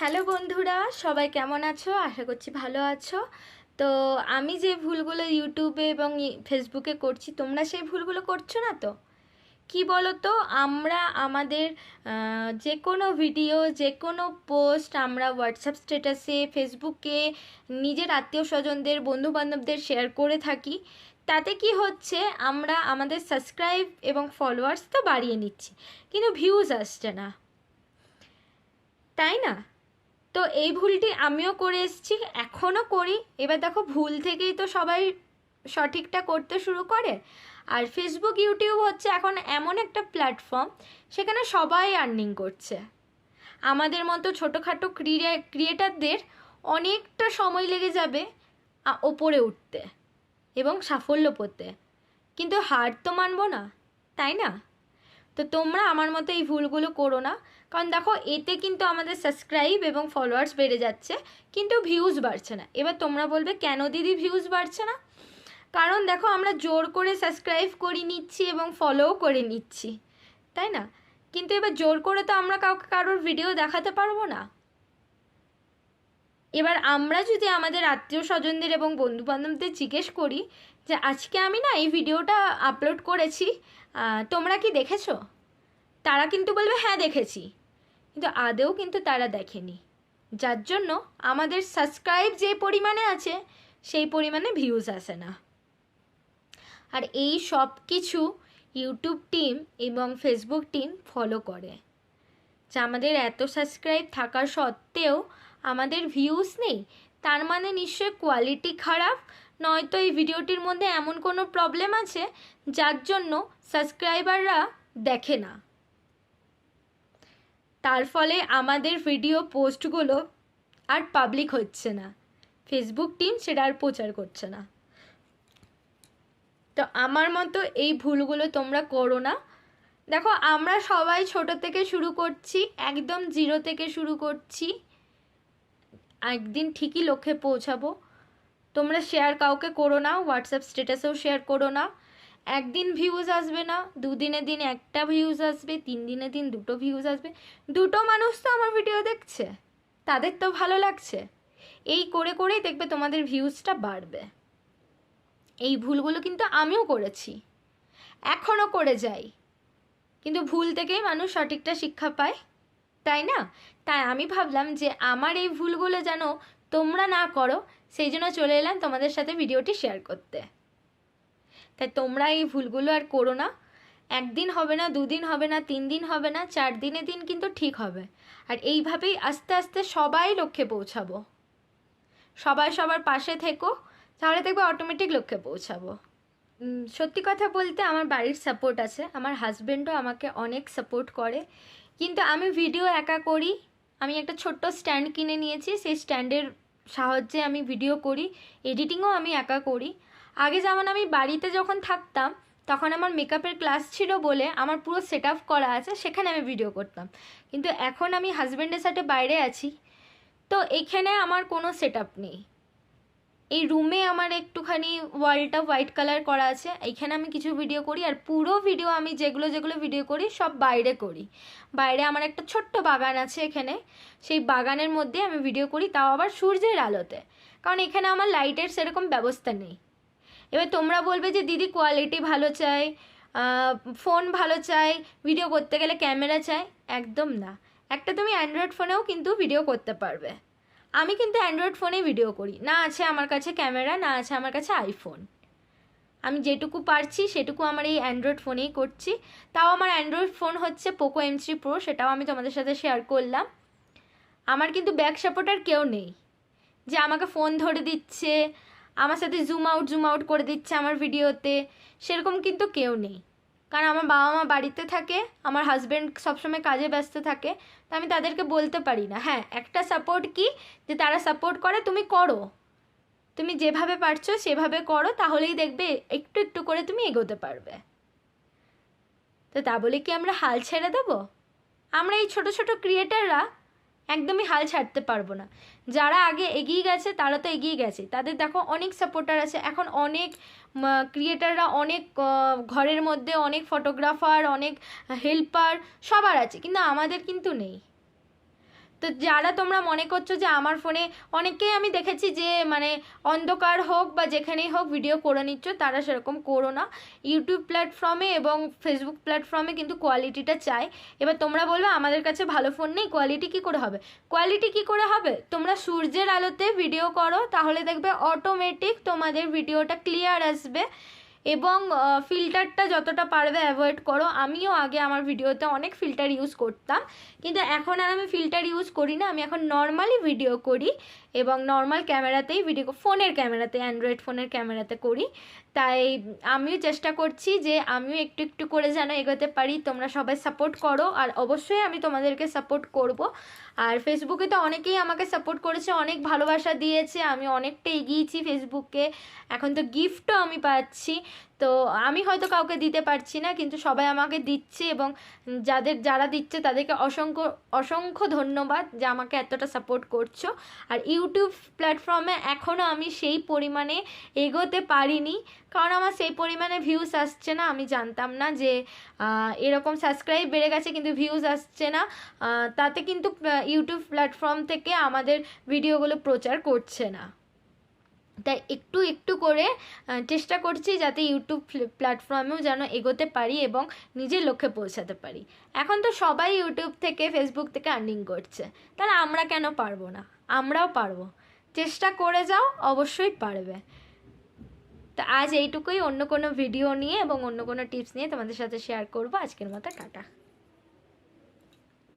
Hello বন্ধুরা, সবাই কেমন আছো? আশা করছি ভালো আছো। তো আমি যে ভুলগুলো ইউটিউবে এবং ফেসবুকে করছি, তোমরা সেই ভুলগুলো করছ না তো? কি বলো তো আমরা আমাদের যে কোনো ভিডিও যে কোনো পোস্ট আমরা হোয়াটসঅ্যাপ স্ট্যাটাসে ফেসবুকে নিজের আত্মীয় স্বজনদের বন্ধু বান্ধবদের শেয়ার করে থাকি। তাতে কি হচ্ছে, আমরা আমাদের সাবস্ক্রাইব এবং ফলোয়ার্স তো বাড়িয়ে নিচ্ছি, কিন্তু ভিউজ আসছে না। তাই না? তো এই ভুলটি আমিও করে এসেছি, এখনও করি। এবার দেখো ভুল থেকেই তো সবাই সঠিকটা করতে শুরু করে। আর ফেসবুক ইউটিউব হচ্ছে এখন এমন একটা প্ল্যাটফর্ম সেখানে সবাই আর্নিং করছে। আমাদের মতো ছোটোখাটো ক্রিয়া ক্রিয়েটারদের অনেকটা সময় লেগে যাবে ওপরে উঠতে এবং সাফল্য পেতে। কিন্তু হার তো মানবো না, তাই না? তো তোমরা আমার মতো এই ভুলগুলো করো না। কারণ দেখো, এতে কিন্তু আমাদের সাবস্ক্রাইব এবং ফলোয়ার্স বেড়ে যাচ্ছে, কিন্তু ভিউজ বাড়ছে না। এবার তোমরা বলবে, কেন দিদি ভিউজ বাড়ছে না? কারণ দেখো, আমরা জোর করে সাবস্ক্রাইব করে নিচ্ছি এবং ফলোও করে নিচ্ছি, তাই না? কিন্তু এবার জোর করে তো আমরা কাউকে কারোর ভিডিও দেখাতে পারব না। এবার আমরা যদি আমাদের আত্মীয় স্বজনদের এবং বন্ধু বান্ধবদের জিজ্ঞেস করি যে, আজকে আমি না এই ভিডিওটা আপলোড করেছি তোমরা কি দেখেছ? তারা কিন্তু বলবে হ্যাঁ দেখেছি। কিন্তু আদেও কিন্তু তারা দেখেনি। যার জন্য আমাদের সাবস্ক্রাইব যে পরিমাণে আছে, সেই পরিমাণে ভিউজ আসে না। আর এই সব কিছু ইউটিউব টিম এবং ফেসবুক টিম ফলো করে। যে আমাদের এত সাবস্ক্রাইব থাকা সত্ত্বেও আমাদের ভিউজ নেই। তার মানে নিশ্চয় কোয়ালিটি খারাপ, নয়তো এই ভিডিওটির মধ্যে এমন কোনো প্রবলেম আছে, যার জন্য সাবস্ক্রাইবাররা দেখে না। তার ফলে আমাদের ভিডিও পোস্টগুলো আর পাবলিক হচ্ছে না। ফেসবুক টিম সেটা আর প্রচার করছে না। তো আমার মতো এই ভুলগুলো তোমরা করো না। দেখো, আমরা সবাই ছোট থেকে শুরু করছি, একদম জিরো থেকে শুরু করছি। একদিন ঠিকই লক্ষ্যে পৌঁছাবো। তোমরা শেয়ার কাউকে করো না হোয়াটসঅ্যাপ স্ট্যাটাসেও শেয়ার করো না। একদিন ভিউজ আসবে না, দুদিনে দিন একটা ভিউজ আসবে তিন দিনে দিন দুটো ভিউজ আসবে। দুটো মানুষ তো আমার ভিডিও দেখছে, তাদের তো ভালো লাগছে। এই করে করেই দেখবে তোমাদের ভিউজটা বাড়বে। এই ভুলগুলো কিন্তু আমিও করেছি এখনও করে যাই। কিন্তু ভুল থেকেই মানুষ সঠিকটা শিক্ষা পায়, তাই না? তাই আমি ভাবলাম যে আমার এই ভুলগুলো যেন তোমরা না করো, সেই জন্য চলে এলাম তোমাদের সাথে ভিডিওটি শেয়ার করতে। তাই তোমরা এই ভুলগুলো আর করো না। একদিন হবে না, দুদিন হবে না তিন দিন হবে না চার দিনে দিন কিন্তু ঠিক হবে। আর এইভাবেই আস্তে আস্তে সবাই লক্ষ্যে পৌঁছাবো। সবাই সবার পাশে থেকো, তাহলে দেখবে অটোমেটিক লক্ষ্যে পৌঁছাবো। সত্যি কথা বলতে আমার বাড়ির সাপোর্ট আছে, আমার হাজব্যান্ডও আমাকে অনেক সাপোর্ট করে। কিন্তু আমি ভিডিও একা করি, আমি একটা ছোট্ট স্ট্যান্ড কিনে নিয়েছি, সেই স্ট্যান্ডের সাহায্যে আমি ভিডিও করি এডিটিংও আমি একা করি। আগে যেমন আমি বাড়িতে যখন থাকতাম, তখন আমার মেকআপের ক্লাস ছিল বলে আমার পুরো সেট করা আছে, সেখানে আমি ভিডিও করতাম। কিন্তু এখন আমি হাজব্যান্ডের সাথে বাইরে আছি, তো এখানে আমার কোনো সেট নেই। এই রুমে আমার একটুখানি ওয়ালটা হোয়াইট কালার করা আছে, এইখানে আমি কিছু ভিডিও করি আর পুরো ভিডিও আমি যেগুলো যেগুলো ভিডিও করি, সব বাইরে করি। বাইরে আমার একটা ছোট্ট বাগান আছে এখানে, সেই বাগানের মধ্যে আমি ভিডিও করি, তাও আবার সূর্যের আলোতে। কারণ এখানে আমার লাইটের সেরকম ব্যবস্থা নেই। এবার তোমরা বলবে যে, দিদি কোয়ালিটি ভালো চাই ফোন ভালো চাই ভিডিও করতে গেলে ক্যামেরা চাই? একদম না। একটা তুমি অ্যান্ড্রয়েড ফোনেও কিন্তু ভিডিও করতে পারবে। আমি কিন্তু অ্যান্ড্রয়েড ফোনে ভিডিও করি। না আছে আমার কাছে ক্যামেরা না আছে আমার কাছে আইফোন আমি যেটুকু পারছি, সেটুকু আমার এই অ্যান্ড্রয়েড ফোনেই করছি। তাও আমার অ্যান্ড্রয়েড ফোন হচ্ছে পোকো এম থ্রি প্রো সেটাও আমি তোমাদের সাথে শেয়ার করলাম। আমার কিন্তু ব্যাক সাপোর্টার কেউ নেই। যে আমাকে ফোন ধরে দিচ্ছে আমার সাথে জুম আউট জুম আউট করে দিচ্ছে আমার ভিডিওতে সেরকম কিন্তু কেউ নেই। কারণ আমার বাবা মা বাড়িতে থাকে, আমার হাজব্যান্ড সবসময় কাজে ব্যস্ত থাকে, তো আমি তাদেরকে বলতে পারি না। হ্যাঁ একটা সাপোর্ট কি? যে তারা সাপোর্ট করে, তুমি করো। তুমি যেভাবে পারছ সেভাবে করো, তাহলেই দেখবে একটু একটু করে তুমি এগোতে পারবে। তো তা বলে কি আমরা হাল ছেড়ে দেবো? আমরা এই ছোট ছোট ক্রিয়েটাররা একদমই হাল ছাড়তে পারব না। যারা আগে এগিয়ে গেছে, তারা তো এগিয়ে গেছে। তাদের দেখো অনেক সাপোর্টার আছে। এখন অনেক ক্রিয়েটাররা অনেক ঘরের মধ্যে অনেক ফটোগ্রাফার অনেক হেল্পার সবার আছে। কিন্তু আমাদের কিন্তু নেই। তো যারা তোমরা মনে করছ যে আমার ফোনে অনেকেই আমি দেখেছি যে মানে অন্ধকার হোক বা যেখানেই হোক ভিডিও করে নিচ্ছ, তারা সেরকম করো না। ইউটিউব প্ল্যাটফর্মে এবং ফেসবুক প্ল্যাটফর্মে কিন্তু কোয়ালিটিটা চাই। এবার তোমরা বলবে, আমাদের কাছে ভালো ফোন নেই কোয়ালিটি কি করে হবে? কোয়ালিটি কি করে হবে? তোমরা সূর্যের আলোতে ভিডিও করো, তাহলে দেখবে অটোমেটিক তোমাদের ভিডিওটা ক্লিয়ার আসবে। এবং ফিল্টারটা যতটা পারবে অ্যাভয়েড করো। আমিও আগে আমার ভিডিওতে অনেক ফিল্টার ইউজ করতাম। কিন্তু এখন আর আমি ফিল্টার ইউজ করি না, আমি এখন নর্মালি ভিডিও করি। এবং নর্মাল ক্যামেরাতেই ভিডিও ফোনের ক্যামেরাতে অ্যান্ড্রয়েড ফোনের ক্যামেরাতে করি। তাই আমিও চেষ্টা করছি যে আমিও একটু একটু করে যেন এগোতে পারি। তোমরা সবাই সাপোর্ট করো আর অবশ্যই আমি তোমাদেরকে সাপোর্ট করব। আর ফেসবুকে তো অনেকেই আমাকে সাপোর্ট করেছে, অনেক ভালোবাসা দিয়েছে, আমি অনেকটা এগিয়েছি ফেসবুকে এখন তো গিফটও আমি পাচ্ছি। তো আমি হয়তো কাউকে দিতে পারছি না, কিন্তু সবাই আমাকে দিচ্ছে এবং যাদের, যারা দিচ্ছে তাদেরকে অসংখ্য অসংখ্য ধন্যবাদ যে আমাকে এতটা সাপোর্ট করছ। আর ইউটিউব প্ল্যাটফর্মে এখনও আমি সেই পরিমাণে এগোতে পারিনি, কারণ আমার সেই পরিমাণে ভিউজ আসছে না। আমি জানতাম না যে এরকম সাবস্ক্রাইব বেড়ে গেছে কিন্তু ভিউজ আসছে না। তাতে কিন্তু ইউটিউব প্ল্যাটফর্ম থেকে আমাদের ভিডিওগুলো প্রচার করছে না। তাই একটু একটু করে চেষ্টা করছি যাতে ইউটিউব প্ল্যাটফর্মেও যেন এগোতে পারি এবং নিজের লক্ষ্যে পৌঁছাতে পারি। এখন তো সবাই ইউটিউব থেকে, ফেসবুক থেকে আর্নিং করছে। তাহলে আমরা কেন পারব না? আমরাও পারব। চেষ্টা করে যাও, অবশ্যই পারবে। তো আজ এইটুকুই। অন্য কোনো ভিডিও নিয়ে এবং অন্য কোনো টিপস নিয়ে তোমাদের সাথে শেয়ার করব। আজকের মতো টাটা।